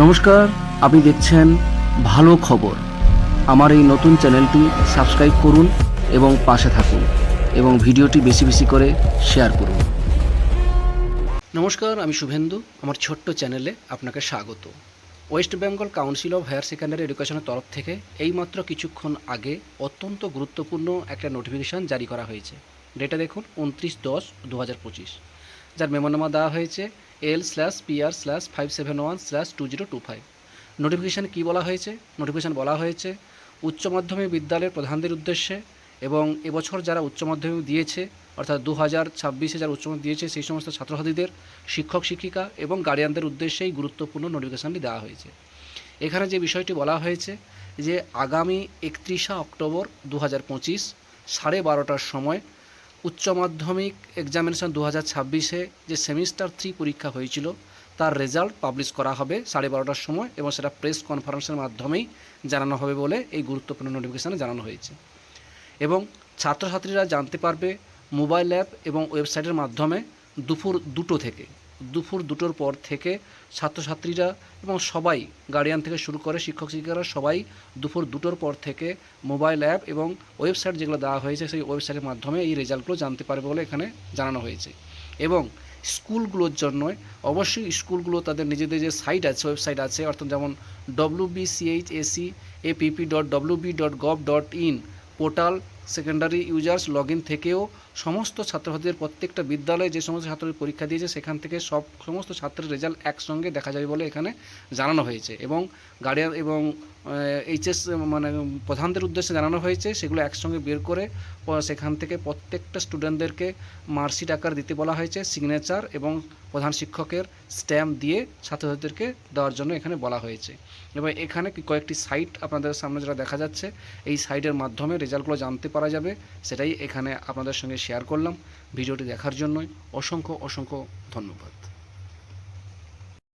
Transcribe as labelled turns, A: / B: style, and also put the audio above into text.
A: নমস্কার, আপনি দেখছেন ভালো খবর। আমার এই নতুন চ্যানেলটি সাবস্ক্রাইব করুন এবং পাশে থাকুন এবং ভিডিওটি বেশি বেশি করে শেয়ার করুন। নমস্কার, আমি শুভেন্দু, আমার ছোট্ট চ্যানেলে আপনাকে স্বাগত। West Bengal council of higher secondary এডুকেশনের তরফ থেকে এইমাত্র কিছুক্ষণ আগে অত্যন্ত গুরুত্বপূর্ণ একটা নোটিফিকেশান জারি করা হয়েছে। ডেটা দেখুন, উনত্রিশ দশ দু হাজার পঁচিশ। যার মেমোনামা দেওয়া হয়েছে L slash PR slash five seven one slash two zero two five নোটিফিকেশানে কী বলা হয়েছে? নোটিফিকেশান বলা হয়েছে, উচ্চ মাধ্যমিক বিদ্যালয়ের প্রধানদের উদ্দেশ্যে এবং এবছর যারা উচ্চ মাধ্যমিক দিয়েছে, অর্থাৎ দু হাজার ছাব্বিশে যারা উচ্চ মাধ্যমিক দিয়েছে, সেই সমস্ত ছাত্রছাত্রীদের শিক্ষক, শিক্ষিকা এবং গার্ডিয়ানদের উদ্দেশ্যে এই গুরুত্বপূর্ণ নোটিফিকেশানটি দেওয়া হয়েছে। এখানে যে বিষয়টি বলা হয়েছে, যে আগামী একত্রিশে অক্টোবর দু হাজার পঁচিশ সাড়ে বারোটার সময় উচ্চ মাধ্যমিক এক্সামিনেশন দু হাজার ছাব্বিশে যে সেমিস্টার থ্রি পরীক্ষা হয়েছিল, তার রেজাল্ট পাবলিশ করা হবে সাড়ে বারোটার সময় এবং সেটা প্রেস কনফারেন্সের মাধ্যমেই জানানো হবে বলে এই গুরুত্বপূর্ণ নোটিফিকেশানে জানানো হয়েছে। এবং ছাত্রছাত্রীরা জানতে পারবে মোবাইল অ্যাপ এবং ওয়েবসাইটের মাধ্যমে দুপুর দুটো থেকে। দুপুর দুটোর পর থেকে ছাত্রছাত্রীরা এবং সবাই গার্ডিয়ান থেকে শুরু করে শিক্ষক শিক্ষিকারা সবাই দুপুর দুটোর পর থেকে মোবাইল অ্যাপ এবং ওয়েবসাইট যেগুলো দেওয়া হয়েছে সেই ওয়েবসাইটের মাধ্যমে এই রেজাল্টগুলো জানতে পারবে বলে এখানে জানানো হয়েছে। এবং স্কুলগুলোর জন্য অবশ্যই স্কুলগুলো তাদের নিজেদের যে সাইট আছে, ওয়েবসাইট আছে, অর্থাৎ যেমন W BCH SE APP dot W B dot gov dot in portal secondary users log in থেকেও সমস্ত ছাত্রছাত্রীদের প্রত্যেকটা বিদ্যালয়ে যে সমস্ত ছাত্রদের পরীক্ষা দিয়েছে, সেখান থেকে সব, সমস্ত ছাত্রের রেজাল্ট একসঙ্গে দেখা যাবে বলে এখানে জানানো হয়েছে। এবং গার্ডিয়ান এবং এইচএস মানে প্রধানদের উদ্দেশ্যে জানানো হয়েছে, সেগুলো একসঙ্গে বের করে সেখান থেকে প্রত্যেকটা স্টুডেন্টদেরকে মার্কশিট আকার দিতে বলা হয়েছে সিগনেচার এবং প্রধান শিক্ষকের স্ট্যাম্প দিয়ে ছাত্রছাত্রীদেরকে দেওয়ার জন্য এখানে বলা হয়েছে। এবং এখানে কয়েকটি সাইট আপনাদের সামনে যেটা দেখা যাচ্ছে, এই সাইটের মাধ্যমে রেজাল্টগুলো জানতে পারা যাবে সেটাই এখানে আপনাদের সঙ্গে শেয়ার করলাম। ভিডিওটি দেখার জন্যই অসংখ্য অসংখ্য ধন্যবাদ।